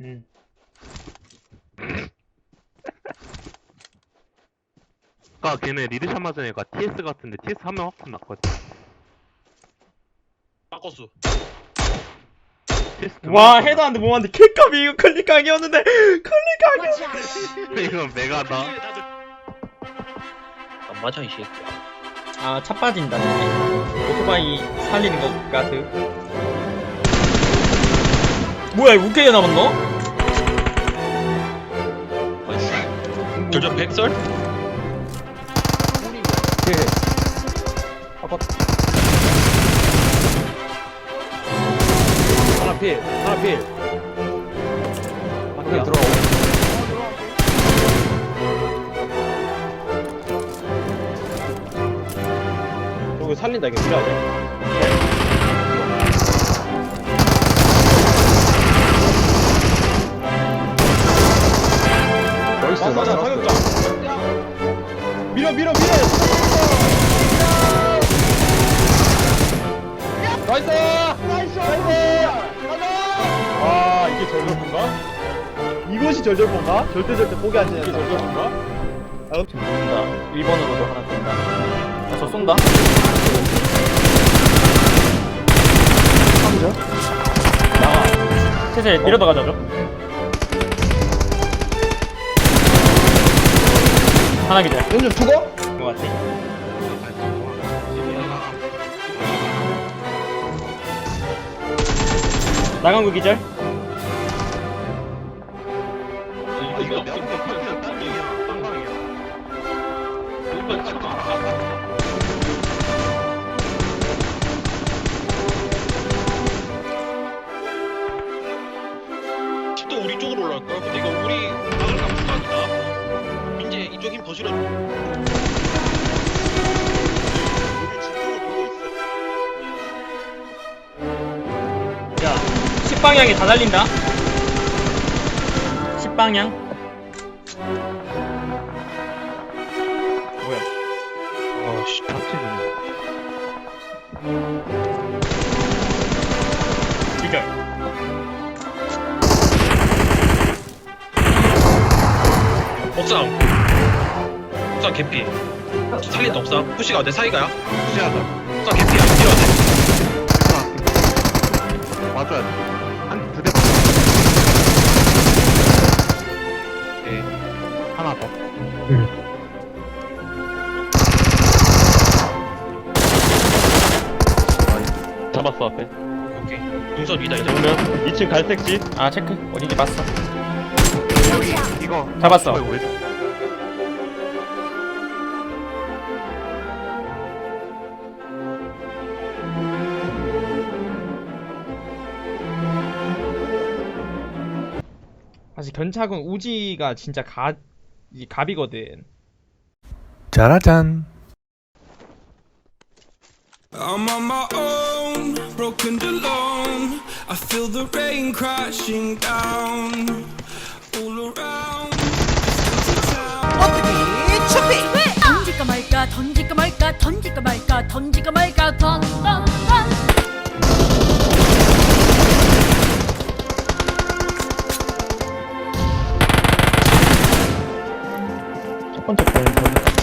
응. 아까 걔네 리드샷 맞은 애가 TS 같은데 TS 한 명 확 났거든. TS 두 와명 해도 안돼 뭐한데 킬값이 이거 클릭각이었는데 클릭각이 이건 메가다. 안 맞아 이 새끼야. 아 차 빠진다 오토바이 살리는 것 같아 뭐야 이거 웃기게 남았노? 저저 백설? 하나 필, 하나 필. 밖에 들어. 이거 살린다 이거 필요하지. 나이스 맞아, 나이스 사격장. 밀어, 밀어, 밀어. 나이스! 나이스! 나이스! 와, 이게 절절포인가? 이것이 절절포인가? 절대 절대 포기하지 않는 이게 절절포인가? 지금 쏜다 1번으로도 하나 쏜다 아 저 쏜다 나가 슬슬 밀어다 가자죠 하나 기절 연준 죽어? 것 같아 나간 거 기절 이거 이거 몇 명, 몇 쌍방이야. 쌍방이야. 집도 실어. 우리 집중을 보고 있어. 야 10방향이 다 달린다 10방향 뭐야 어씨 탑치는. 기절 옥상. 옥상 개피. 살린다 옥상. 푸시가 내 사이가야. 푸시하자. 옥상 개피야. 밀어야 돼. 맞아야 돼. 한 두 대. 오케이. 하나 더. 잡았어 앞에 오케이. 동선 위다 이제. 정면 2층 갈색지 아 체크 어딘지 봤어 이거 잡았어. 이거 왜? 사실 견착은 우지가 진짜 가, 이 갑이거든 짜라잔 I'm on my own, broken and alone. I feel the rain crashing down all around. 던질까 말까 던질까 말까 던질까 말까 던질까 말까 첫 번째 거인 거리.